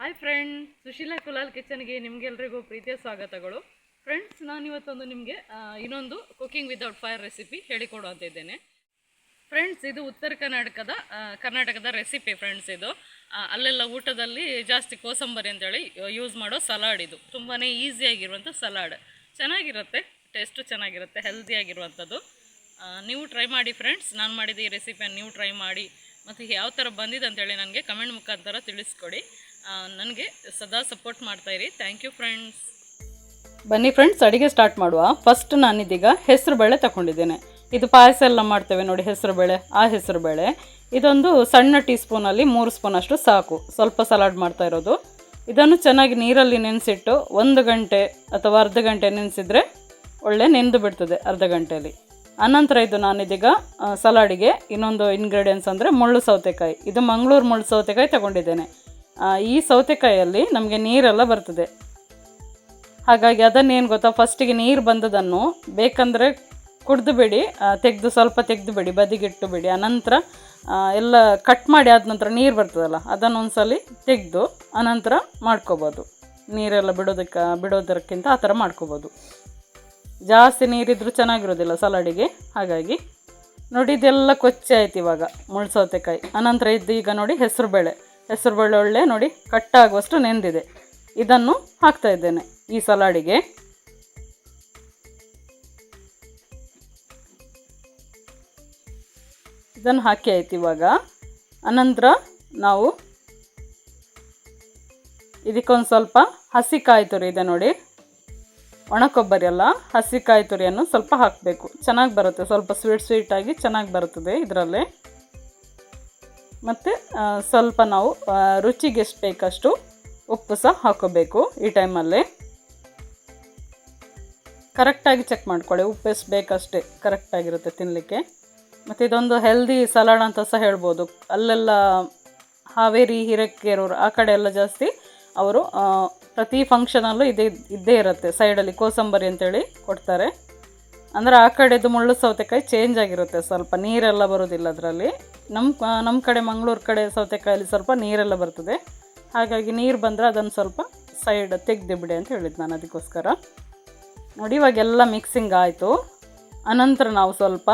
Hi friend Sushila Kulal ಕಿಚನ್ಗೆ ನಿಮಗೆಲ್ಲರಿಗೂ ಪ್ರೀತಿಯ ಸ್ವಾಗತಗಳು. ಫ್ರೆಂಡ್ಸ್ ನಾನು ಇವತ್ತೊಂದು ನಿಮಗೆ ಇನ್ನೊಂದು ಕುಕಿಂಗ್ ವಿತೌಟ್ ಫೈರ್ ರೆಸಿಪಿ ಹೇಳಿಕೊಡುವಂತ ಇದ್ದೇನೆ. ಫ್ರೆಂಡ್ಸ್ ಇದು ಉತ್ತರ ಕರ್ನಾಟಕದ ಕರ್ನಾಟಕದ ರೆಸಿಪಿ ಫ್ರೆಂಡ್ಸ್ ಇದು. ಅಲ್ಲೆಲ್ಲ ಊಟದಲ್ಲಿ ಜಾಸ್ತಿ ಕೋಸಂಬರಿ ಅಂತೇಳಿ ಯೂಸ್ ಮಾಡೋ ಸಲಾಡ್ ಇದು. ತುಂಬಾ ಈಸಿಯಾಗಿರುವಂಥ ಸಲಾಡ್ ಚೆನ್ನಾಗಿರುತ್ತೆ ಟೇಸ್ಟು ಚೆನ್ನಾಗಿರುತ್ತೆ ಹೆಲ್ದಿಯಾಗಿರುವಂಥದ್ದು ನೀವು ಟ್ರೈ ಮಾಡಿ ಫ್ರೆಂಡ್ಸ್ ನಾನು ಮಾಡಿದ ಈ ರೆಸಿಪಿಯನ್ನು ನೀವು ಟ್ರೈ ಮಾಡಿ. ಮತ್ತು ಯಾವ ಥರ ಬಂದಿದೆ ಅಂತೇಳಿ ನನಗೆ ಕಮೆಂಟ್ ಮುಖಾಂತರ ತಿಳಿಸ್ಕೊಡಿ. ನನಗೆ ಸದಾ ಸಪೋರ್ಟ್ ಮಾಡ್ತಾಯಿರಿ ಥ್ಯಾಂಕ್ ಯು ಫ್ರೆಂಡ್ಸ್ ಬನ್ನಿ ಫ್ರೆಂಡ್ಸ್ ಅಡುಗೆ ಸ್ಟಾರ್ಟ್ ಮಾಡುವ. ಫಸ್ಟ್ ನಾನಿದೀಗ ಹೆಸರು ಬೇಳೆ ತಗೊಂಡಿದ್ದೇನೆ ಇದು ಪಾಯಸ ಎಲ್ಲ ಮಾಡ್ತೇವೆ ನೋಡಿ, ಹೆಸರು ಬೇಳೆ, ಆ ಹೆಸರು ಬೇಳೆ. ಇದೊಂದು ಸಣ್ಣ ಟೀ ಸ್ಪೂನಲ್ಲಿ ಮೂರು ಸ್ಪೂನ್ ಅಷ್ಟು ಸಾಕು. ಸ್ವಲ್ಪ ಸಲಾಡ್ ಮಾಡ್ತಾ ಇರೋದು. ಇದನ್ನು ಚೆನ್ನಾಗಿ ನೀರಲ್ಲಿ ನೆನೆಸಿಟ್ಟು ಒಂದು ಗಂಟೆ ಅಥವಾ ಅರ್ಧ ಗಂಟೆ ನೆನೆಸಿದರೆ ಒಳ್ಳೆ ನೆಂದು ಬಿಡ್ತದೆ ಅರ್ಧ ಗಂಟೆಯಲ್ಲಿ ಅನಂತರ ಇದು ನಾನಿದೀಗ ಸಲಾಡಿಗೆ ಇನ್ನೊಂದು ಇಂಗ್ರೀಡಿಯೆಂಟ್ಸ್ ಅಂದರೆ ಮುಳ್ಳು ಸೌತೆಕಾಯಿ. ಇದು ಮಂಗಳೂರು ಮುಳ್ಳು ಸೌತೆಕಾಯಿ ತಗೊಂಡಿದ್ದೇನೆ. ಈ ಸೌತೆಕಾಯಲ್ಲಿ ನಮಗೆ ನೀರೆಲ್ಲ ಬರ್ತದೆ. ಹಾಗಾಗಿ ಅದನ್ನೇನು ಗೊತ್ತಾ ಫಸ್ಟಿಗೆ ನೀರು ಬಂದದನ್ನು ಬೇಕಂದರೆ ಕುಡಿದು ಬಿಡಿ ತೆಗೆದು ಸ್ವಲ್ಪ ತೆಗೆದು ಬಿಡಿ, ಬದಿಗಿಟ್ಟು ಬಿಡಿ. ಅನಂತರ ಎಲ್ಲ ಕಟ್ ಮಾಡಿ ಆದ ನಂತರ ನೀರು ಬರ್ತದಲ್ಲ, ಅದನ್ನು ಒಂದ್ಸಲಿ ತೆಗೆದು ಅನಂತರ ಮಾಡ್ಕೋಬೋದು. ನೀರೆಲ್ಲ ಬಿಡೋದಕ್ಕೆ, ಬಿಡೋದಕ್ಕಿಂತ ಆ ಥರ ಮಾಡ್ಕೋಬೋದು. ಜಾಸ್ತಿ ನೀರಿದ್ರೂ ಚೆನ್ನಾಗಿರೋದಿಲ್ಲ ಸಲಾಡಿಗೆ. ಹಾಗಾಗಿ ನೋಡಿ ಇದೆಲ್ಲ ಕೊಚ್ಚೆ ಆಯ್ತು ಇವಾಗ ಮುಳ್ಳು ಸೌತೆಕಾಯಿ ಅನಂತರ ಇದ್ದು ಈಗ ನೋಡಿ ಹೆಸರು ಬೇಳೆ. ಹೆಸರು ಬೇಳೆ ಒಳ್ಳೆ ನೋಡಿ ಕಟ್ಟಾಗುವಷ್ಟು ನೆಂದಿದೆ. ಇದನ್ನು ಹಾಕ್ತಾ ಇದ್ದೇನೆ ಈ ಸಲಾಡಿಗೆ. ಇದನ್ನು ಹಾಕಿ ಆಯ್ತು ಇವಾಗ. ಅನಂತರ ನಾವು ಇದಕ್ಕೊಂದು ಸ್ವಲ್ಪ ಹಸಿ ಕಾಯಿ ತುರಿ ಇದೆ ನೋಡಿ. ಒಣ ಕೊಬ್ಬರಿ ಅಲ್ಲ ಹಸಿ ಕಾಯಿ ತುರಿಯನ್ನು ಸ್ವಲ್ಪ ಹಾಕಬೇಕು. ಚೆನ್ನಾಗಿ ಬರುತ್ತೆ, ಸ್ವಲ್ಪ ಸ್ವೀಟ್ ಸ್ವೀಟಾಗಿ ಚೆನ್ನಾಗಿ ಬರುತ್ತದೆ ಇದರಲ್ಲಿ. ಮತ್ತು ಸ್ವಲ್ಪ ನಾವು ರುಚಿಗೆ ಎಷ್ಟು ಬೇಕಷ್ಟು ಉಪ್ಪು ಸಹ ಹಾಕೋಬೇಕು ಈ ಟೈಮಲ್ಲಿ. ಕರೆಕ್ಟಾಗಿ ಚೆಕ್ ಮಾಡ್ಕೊಳ್ಳಿ, ಉಪ್ಪು ಎಷ್ಟು ಬೇಕಷ್ಟೇ ಕರೆಕ್ಟಾಗಿರುತ್ತೆ ತಿನ್ನಲಿಕ್ಕೆ ಮತ್ತು ಇದೊಂದು ಹೆಲ್ದಿ ಸಲಾಡ್ ಅಂತ ಸಹ ಹೇಳ್ಬೋದು. ಅಲ್ಲೆಲ್ಲ ಹಾವೇರಿ ಹಿರೇಕೆರೂರು ಆ ಕಡೆ ಎಲ್ಲ ಜಾಸ್ತಿ ಅವರು ಪ್ರತಿ ಫಂಕ್ಷನಲ್ಲೂ ಇದೇ, ಇದ್ದೇ ಇರುತ್ತೆ. ಸೈಡಲ್ಲಿ ಕೋಸಂಬರಿ ಅಂತೇಳಿ ಕೊಡ್ತಾರೆ. ಅಂದರೆ ಆ ಕಡೆದು ಮುಳ್ಳು ಸೌತೆಕಾಯಿ ಚೇಂಜ್ ಆಗಿರುತ್ತೆ ಸ್ವಲ್ಪ, ನೀರೆಲ್ಲ ಬರೋದಿಲ್ಲ ಅದರಲ್ಲಿ. ನಮ್ಮ ನಮ್ಮ ಕಡೆ ಮಂಗಳೂರು ಕಡೆ ಸೌತೆಕಾಯಲ್ಲಿ ಸ್ವಲ್ಪ ನೀರೆಲ್ಲ ಬರ್ತದೆ. ಹಾಗಾಗಿ ನೀರು ಬಂದರೆ ಅದನ್ನು ಸ್ವಲ್ಪ ಸೈಡ್ ತೆಗೆದು ಬಿಡಿ ಅಂತ ಹೇಳಿದ್ದು ನಾನು ಅದಕ್ಕೋಸ್ಕರ. ನೋಡಿ ಇವಾಗೆಲ್ಲ ಮಿಕ್ಸಿಂಗ್ ಆಯಿತು. ಅನಂತರ ನಾವು ಸ್ವಲ್ಪ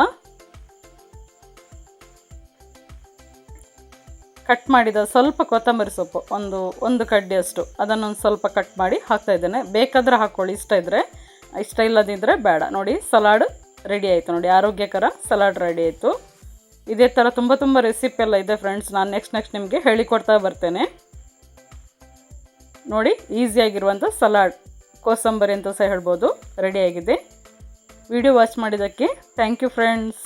ಕಟ್ ಮಾಡಿದ ಸ್ವಲ್ಪ ಕೊತ್ತಂಬರಿ ಸೊಪ್ಪು, ಒಂದು ಒಂದು ಕಡ್ಡಿಯಷ್ಟು ಅದನ್ನೊಂದು ಸ್ವಲ್ಪ ಕಟ್ ಮಾಡಿ ಹಾಕ್ತಾ ಇದ್ದೇನೆ. ಬೇಕಾದರೆ ಹಾಕ್ಕೊಳ್ಳಿ, ಇಷ್ಟ ಇದ್ದರೆ ಇಷ್ಟ ಇಲ್ಲದಿದ್ದರೆ ಬೇಡ. ನೋಡಿ, ಸಲಾಡ್ ರೆಡಿ ಆಯಿತು. ನೋಡಿ, ಆರೋಗ್ಯಕರ ಸಲಾಡ್ ರೆಡಿ ಆಯಿತು. ಇದೇ ಥರ ತುಂಬ ತುಂಬ ರೆಸಿಪಿ ಎಲ್ಲ ಇದೆ ಫ್ರೆಂಡ್ಸ್ ನಾನು ನೆಕ್ಸ್ಟ್ ನೆಕ್ಸ್ಟ್ ನಿಮಗೆ ಹೇಳಿಕೊಡ್ತಾ ಬರ್ತೇನೆ. ನೋಡಿ ಈಸಿಯಾಗಿರುವಂಥ ಸಲಾಡ್, ಕೋಸಂಬರಿ ಅಂತ ಸಹ ಹೇಳ್ಬೋದು. ರೆಡಿಯಾಗಿದೆ ವಿಡಿಯೋ ವಾಚ್ ಮಾಡಿದ್ದಕ್ಕೆ ಥ್ಯಾಂಕ್ ಯು ಫ್ರೆಂಡ್ಸ್